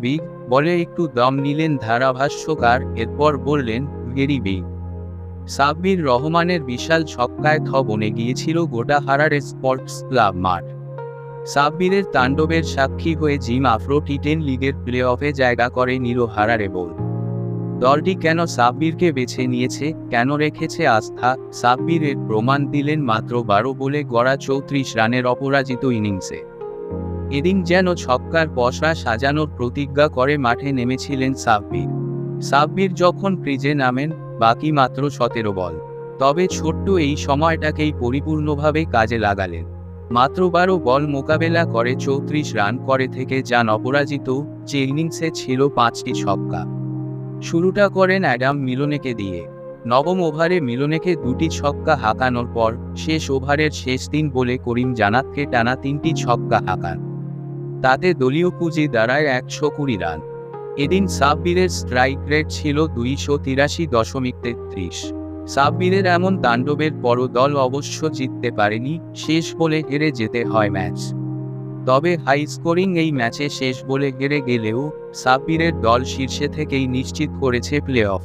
Big বলে একটু দম নিলেন ধারাভাষ্যকার, এরপর বললেন ভেরি বিগ। সাব্বির রহমানের বিশাল ছক্কায় থ বনে গিয়েছিল গোটা হারার স্পোর্টস ক্লাব মাঠ। সাব্বিরের তাণ্ডবের সাক্ষী হয়ে জিম আফ্রো টি টেন লিগের প্লে অফে জায়গা করে নিল হারারে বল। দলটি কেন সাব্বিরকে বেছে নিয়েছে, কেন রেখেছে আস্থা, সাব্বিরের প্রমাণ দিলেন মাত্র বারো বলে গড়া চৌত্রিশ রানের অপরাজিত ইনিংসে। এদিন যেন ছক্কার পশরা সাজানোর প্রতিজ্ঞা করে মাঠে নেমেছিলেন সাব্বির। সাব্বির যখন ক্রিজে নামেন, বাকি মাত্র সতেরো বল। তবে ছোট্ট এই সময়টাকেই পরিপূর্ণভাবে কাজে লাগালেন। মাত্র বারো বল মোকাবেলা করে চৌত্রিশ রান করে থেকে যান অপরাজিত, যে ইনিংসে ছিল পাঁচটি ছক্কা। শুরুটা করেন অ্যাডাম মিলনেকে দিয়ে। নবম ওভারে মিলনেকে দুটি ছক্কা হাঁকানোর পর, শেষ ওভারের শেষ দিন বলে করিম জানাতকে টানা তিনটি ছক্কা হাঁকান। তাতে দলীয় পুঁজি দাঁড়ায় একশো কুড়ি রান। এদিন সাব্বিরের স্ট্রাইক রেট ছিল দুইশো তিরাশি দশমিক তেত্রিশ। সাব্বিরের এমন তাণ্ডবের পরও দল অবশ্য জিততে পারেনি, শেষ বলে হেরে যেতে হয় ম্যাচ। তবে হাই স্কোরিং এই ম্যাচে শেষ বলে হেরে গেলেও সাব্বিরের দল শীর্ষে থেকেই নিশ্চিত করেছে প্লে অফ